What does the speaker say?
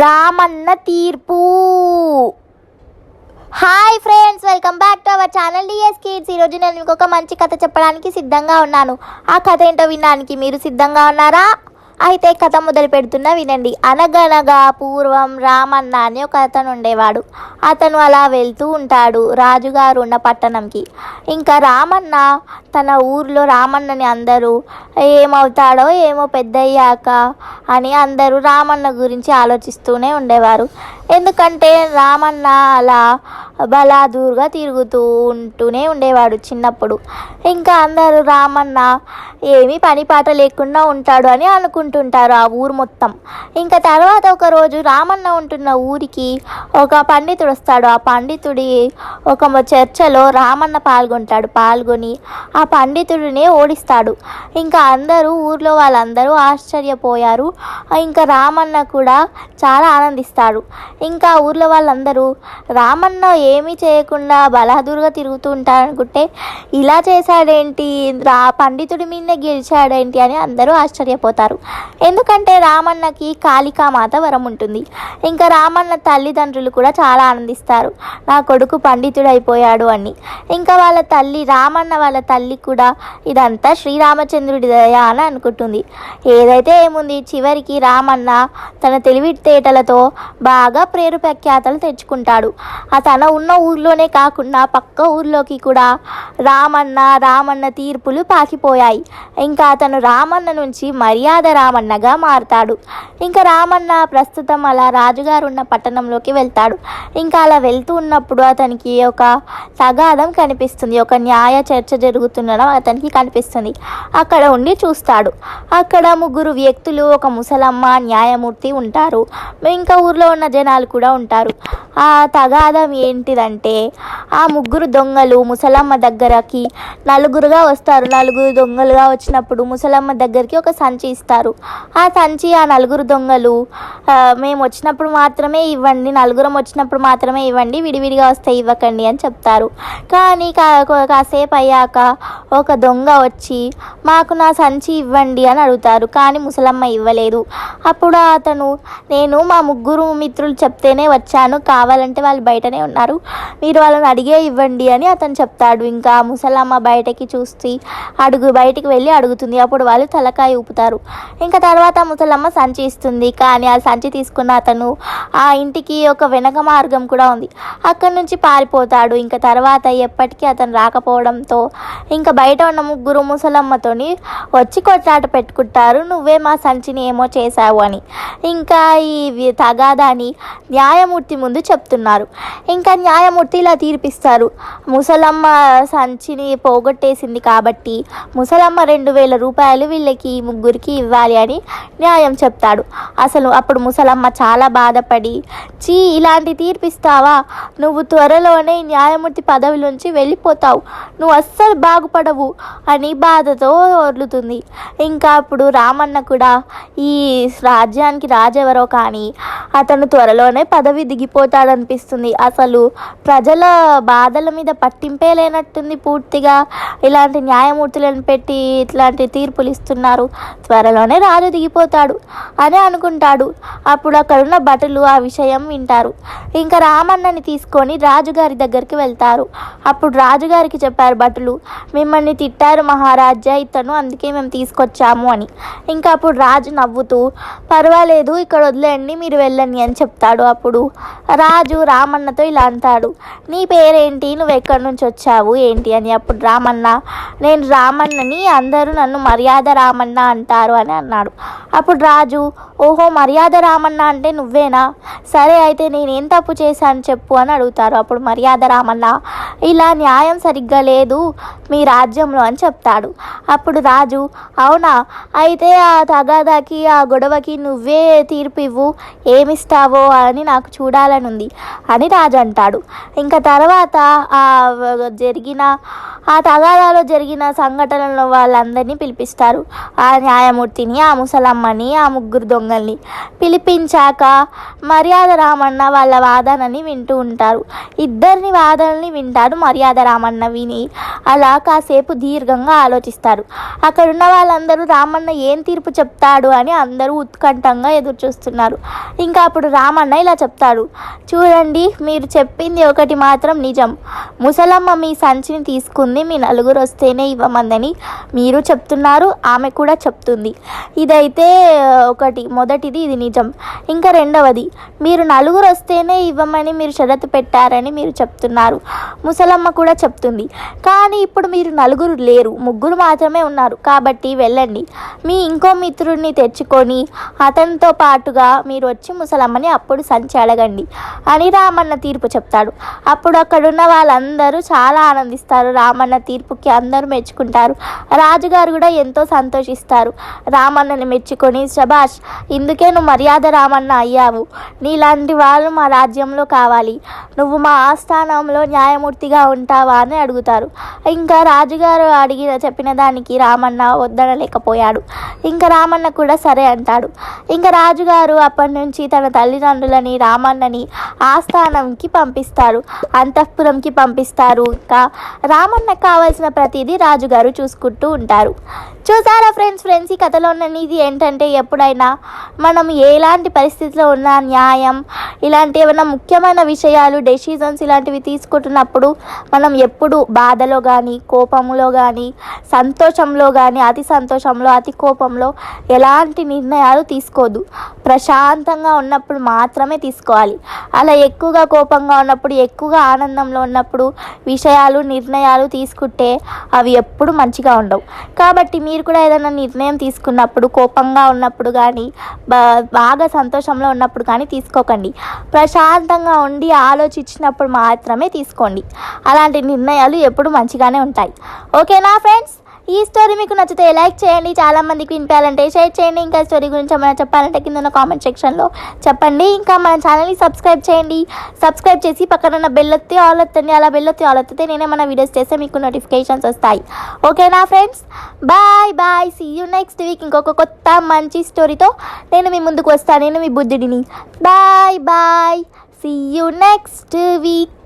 రామన్న తీర్పు. Hi friends welcome back to our channel DS kids ఈరోజు నేను మీకు ఒక మంచి కథ చెప్పడానికి సిద్ధంగా ఉన్నాను. ఆ కథ ఏంటో వినడానికి మీరు సిద్ధంగా ఉన్నారా? అయితే కథ మొదలు పెడుతున్నా వినండి. అనగనగా పూర్వం రామన్న అని ఒక అతను ఉండేవాడు. అతను అలా వెళ్తూ ఉంటాడు రాజుగారు ఉన్న పట్టణంకి. ఇంకా రామన్న తన ఊర్లో రామన్నని అందరూ ఏమవుతాడో ఏమో పెద్దయ్యాక అని అందరూ రామన్న గురించి ఆలోచిస్తూనే ఉండేవారు. ఎందుకంటే రామన్న అలా బలాదూరుగా తిరుగుతూ ఉంటూనే ఉండేవాడు చిన్నప్పుడు. ఇంకా అందరూ రామన్న ఏమీ పని పాట లేకుండా ఉంటాడు అని అనుకుంటుంటారు ఆ ఊరు మొత్తం. ఇంకా తర్వాత ఒకరోజు రామన్న ఉంటున్న ఊరికి ఒక పండితుడు వస్తాడు. ఆ పండితుడి ఒక చర్చలో రామన్న పాల్గొంటాడు. పాల్గొని ఆ పండితుడిని ఓడిస్తాడు. ఇంకా అందరూ ఊర్లో వాళ్ళందరూ ఆశ్చర్యపోయారు. ఇంకా రామన్న కూడా చాలా ఆనందిస్తాడు. ఇంకా ఊర్లో వాళ్ళందరూ రామన్న ఏమీ చేయకుండా బలహదురుగా తిరుగుతూ ఉంటారనుకుంటే ఇలా చేశాడేంటి? రా పండితుడి మీదనే గెలిచాడేంటి? అని అందరూ ఆశ్చర్యపోతారు. ఎందుకంటే రామన్నకి కాళికామాత వరం ఉంటుంది. ఇంకా రామన్న తల్లిదండ్రులు కూడా చాలా ఆనందిస్తారు. నా కొడుకు పండితుడు అయిపోయాడు అని. ఇంకా వాళ్ళ తల్లి రామన్న వాళ్ళ తల్లి కూడా ఇదంతా శ్రీరామచంద్రుడి దయ అని అనుకుంటుంది. ఏదైతే ఏముంది చివరికి రామన్న తన తెలివితేటలతో బాగా పేరు ప్రఖ్యాతలు తెచ్చుకుంటాడు అతను ఉన్న ఊర్లోనే కాకుండా పక్క ఊర్లోకి కూడా రామన్న రామన్న తీర్పులు పాకిపోయాయి. ఇంకా అతను రామన్న నుంచి మర్యాద రామన్నగా మారతాడు. ఇంకా రామన్న ప్రస్తుతం అలా రాజుగారు ఉన్న పట్టణంలోకి వెళ్తాడు. ఇంకా అలా వెళ్తూ ఉన్నప్పుడు అతనికి ఒక తగాదం కనిపిస్తుంది. ఒక న్యాయ చర్చ జరుగుతుండడం అతనికి కనిపిస్తుంది. అక్కడ ఉండి చూస్తాడు. అక్కడ ముగ్గురు వ్యక్తులు ఒక ముసలమ్మ న్యాయమూర్తి ఉంటారు. ఇంకా ఊర్లో ఉన్న జనాలు కూడా ఉంటారు. ఆ తగాదం ఏంటిదంటే ఆ ముగ్గురు దొంగలు ముసలమ్మ దగ్గరకి నలుగురుగా వస్తారు. నలుగురు దొంగలుగా వచ్చినప్పుడు ముసలమ్మ దగ్గరికి ఒక సంచి ఇస్తారు. ఆ సంచి ఆ నలుగురు దొంగలు మేము వచ్చినప్పుడు మాత్రమే ఇవ్వండి నలుగురం వచ్చినప్పుడు మాత్రమే ఇవ్వండి విడివిడిగా వస్తే ఇవ్వకండి అని చెప్తారు. కానీ కా- కాసేపు అయ్యాక ఒక దొంగ వచ్చి మాకు నా సంచి ఇవ్వండి అని అడుగుతారు. కానీ ముసలమ్మ ఇవ్వలేదు. అప్పుడు అతను నేను మా ముగ్గురు మిత్రులు చెప్తేనే వచ్చాను. కావాలంటే వాళ్ళు బయటనే ఉన్నారు. మీరు వాళ్ళని అడిగే ఇవ్వండి అని అతను చెప్తాడు. ఇంకా ముసలమ్మ బయటకి చూసి అడుగు బయటికి వెళ్ళి అడుగుతుంది. అప్పుడు వాళ్ళు తలకాయ ఊపుతారు. ఇంకా తర్వాత ముసలమ్మ సంచి ఇస్తుంది. కానీ ఆ సంచి తీసుకున్న అతను ఆ ఇంటికి ఒక వెనక మార్గం కూడా ఉంది. అక్కడి నుంచి పారిపోతాడు. ఇంకా తర్వాత ఎప్పటికీ అతను రాకపోవడంతో ఇంకా బయట ఉన్న ముగ్గురు ముసలమ్మతోని వచ్చి కొట్లాట పెట్టుకుంటారు. నువ్వే మా సంచిని ఏమో చేశావు అని. ఇంకా ఈ తగాదాని న్యాయమూర్తి ముందు చెప్తున్నారు. ఇంకా న్యాయమూర్తి ఇలా తీర్పిస్తారు. ముసలమ్మ సంచిని పోగొట్టేసింది కాబట్టి ముసలమ్మ రెండు వేల రూపాయలు వీళ్ళకి ఈ ముగ్గురికి ఇవ్వాలి అని న్యాయం చెప్తాడు. అసలు అప్పుడు ముసలమ్మ చాలా బాధపడి చీ ఇలాంటి తీర్పిస్తావా? నువ్వు త్వరలోనే న్యాయమూర్తి పదవి నుంచి వెళ్ళిపోతావు. నువ్వు అస్సలు బాగుపడవు అని బాధతో వదులుతుంది ఇంకా అప్పుడు రామన్న కూడా ఈ రాజ్యానికి రాజెవరో కానీ అతను త్వరలో త్వరలోనే పదవి దిగిపోతాడనిపిస్తుంది. అసలు ప్రజల బాధల మీద పట్టింపే లేనట్టుంది పూర్తిగా. ఇలాంటి న్యాయమూర్తులను పెట్టి ఇట్లాంటి తీర్పులు ఇస్తున్నారు. త్వరలోనే రాజు దిగిపోతాడు అని అనుకుంటాడు. అప్పుడు అక్కడున్న భటులు ఆ విషయం వింటారు. ఇంకా రామన్నని తీసుకొని రాజుగారి దగ్గరికి వెళ్తారు. అప్పుడు రాజుగారికి చెప్పారు భటులు మిమ్మల్ని తిట్టారు మహారాజా ఇతను అందుకే మేము తీసుకొచ్చాము అని. ఇంకా అప్పుడు రాజు నవ్వుతూ పర్వాలేదు ఇక్కడ వదిలేండి మీరు వెళ్ళండి అని చెప్తాడు అప్పుడు. రాజు రామన్నతో ఇలా అంటాడు నీ పేరేంటి? నువ్వు ఎక్కడి నుంచి వచ్చావు? ఏంటి? అని అప్పుడు రామన్న నేను రామన్నని అందరూ నన్ను మర్యాద రామన్న అంటారు అని అన్నాడు. అప్పుడు రాజు ఓహో మర్యాద రామన్న అంటే నువ్వేనా? సరే అయితే నేనేం తప్పు చేశాను చెప్పు అని అడుగుతారు. అప్పుడు మర్యాద రామన్న ఇలా న్యాయం సరిగ్గా లేదు మీ రాజ్యంలో అని చెప్తాడు. అప్పుడు రాజు అవునా? అయితే ఆ తగాదాకి ఆ గొడవకి నువ్వే తీర్పు ఇవ్వు ఏమిస్తావో అని నాకు చూడాలని ఉంది అని రాజు అంటాడు. ఇంకా తర్వాత ఆ జరిగిన ఆ తగాదాలో జరిగిన సంఘటనలో వాళ్ళందరినీ పిలిపిస్తారు. ఆ న్యాయమూర్తిని ఆ ముసలమ్మని ఆ ముగ్గురు దొంగ వాదనల్ని పిలిపించాక మర్యాద రామన్న వాళ్ళ వాదనని వింటూ ఉంటారు. ఇద్దరిని వాదనని వింటాడు మర్యాద రామన్న విని అలా కాసేపు దీర్ఘంగా ఆలోచిస్తారు. అక్కడున్న వాళ్ళందరూ రామన్న ఏం తీర్పు చెప్తాడు అని అందరూ ఉత్కంఠంగా ఎదురు చూస్తున్నారు ఇంకా అప్పుడు రామన్న ఇలా చెప్తాడు. చూడండి మీరు చెప్పింది ఒకటి మాత్రం నిజం. ముసలమ్మ మీ సంచిని తీసుకుంది మీ నలుగురు వస్తేనే ఇవ్వమందని మీరు చెప్తున్నారు ఆమె కూడా చెప్తుంది. ఇదైతే ఒకటి. మొదటిది ఇది నిజం. ఇంకా రెండవది మీరు నలుగురు వస్తేనే ఇవ్వమని మీరు షరతు పెట్టారని మీరు చెప్తున్నారు. ముసలమ్మ కూడా చెప్తుంది. కానీ ఇప్పుడు మీరు నలుగురు లేరు ముగ్గురు మాత్రమే ఉన్నారు. కాబట్టి వెళ్ళండి. మీ ఇంకో మిత్రుడిని తెచ్చుకొని అతనితో పాటుగా మీరు వచ్చి ముసలమ్మని అప్పుడు సంచి అడగండి అని రామన్న తీర్పు చెప్తాడు. అప్పుడు అక్కడున్న వాళ్ళందరూ చాలా ఆనందిస్తారు. రామన్న తీర్పుకి అందరూ మెచ్చుకుంటారు. రాజుగారు కూడా ఎంతో సంతోషిస్తారు. రామన్నని మెచ్చుకొని శభాష్ ఇందుకే నువ్వు మర్యాద రామన్న అయ్యావు. నీలాంటి వాళ్ళు మా రాజ్యంలో కావాలి. నువ్వు మా ఆస్థానంలో న్యాయమూర్తిగా ఉంటావా అని అడుగుతారు. ఇంకా రాజుగారు అడిగిన చెప్పిన దానికి రామన్న వద్దనలేకపోయాడు. ఇంకా రామన్న కూడా సరే అంటాడు. ఇంకా రాజుగారు అప్పటి నుంచి తన తల్లిదండ్రులని రామన్నని ఆస్థానంకి పంపిస్తారు. అంతఃపురంకి పంపిస్తారు. ఇంకా రామన్నకు కావాల్సిన ప్రతిదీ రాజుగారు చూసుకుంటూ ఉంటారు. చూసారా ఫ్రెండ్స్ ఫ్రెండ్స్ ఈ కథలో ఉన్న నీతి ఏంటంటే ఎప్పుడైనా మనం ఎలాంటి పరిస్థితిలో ఉన్న న్యాయం ఇలాంటి ఏమైనా ముఖ్యమైన విషయాలు డెసిజన్స్ ఇలాంటివి తీసుకుంటున్నప్పుడు మనం ఎప్పుడు బాధలో కానీ కోపంలో కానీ సంతోషంలో కానీ అతి సంతోషంలో అతి కోపంలో ఎలాంటి నిర్ణయాలు తీసుకోదు. ప్రశాంతంగా ఉన్నప్పుడు మాత్రమే తీసుకోవాలి. అలా ఎక్కువగా కోపంగా ఉన్నప్పుడు ఎక్కువగా ఆనందంలో ఉన్నప్పుడు విషయాలు నిర్ణయాలు తీసుకుంటే అవి ఎప్పుడు మంచిగా ఉండవు. కాబట్టి మీరు కూడా ఏదైనా నిర్ణయం తీసుకున్నప్పుడు కోపంగా ఉన్నప్పుడు కానీ బాగా సంతోషంలో ఉన్నప్పుడు కానీ తీసుకోకండి. ప్రశాంతంగా ఉండి ఆలోచించినప్పుడు మాత్రమే తీసుకోండి. అలాంటి నిర్ణయాలు ఎప్పుడు మంచిగానే ఉంటాయి. ఓకేనా ఫ్రెండ్స్? ఈ స్టోరీ మీకు నచ్చితే లైక్ చేయండి. చాలా మందికి వినిపించాలంటే షేర్ చేయండి. ఇంకా స్టోరీ గురించి ఏమైనా చెప్పాలంటే కింద ఉన్న కామెంట్ సెక్షన్లో చెప్పండి. ఇంకా మన ఛానల్ని సబ్స్క్రైబ్ చేయండి. సబ్స్క్రైబ్ చేసి పక్కన ఉన్న బెల్ ఒత్తి ఆల్ వస్తుంది అలా బెల్ ఒత్తి ఆల్ వస్తే నేనే మన వీడియోస్ చేస్తే మీకు నోటిఫికేషన్స్ వస్తాయి. ఓకేనా friends bye bye see you next week ఇంకొక కొత్త మంచి స్టోరీతో నేను మీ ముందుకు వస్తాను. నేను మీ బుద్ధుడిని. Bye bye see you next week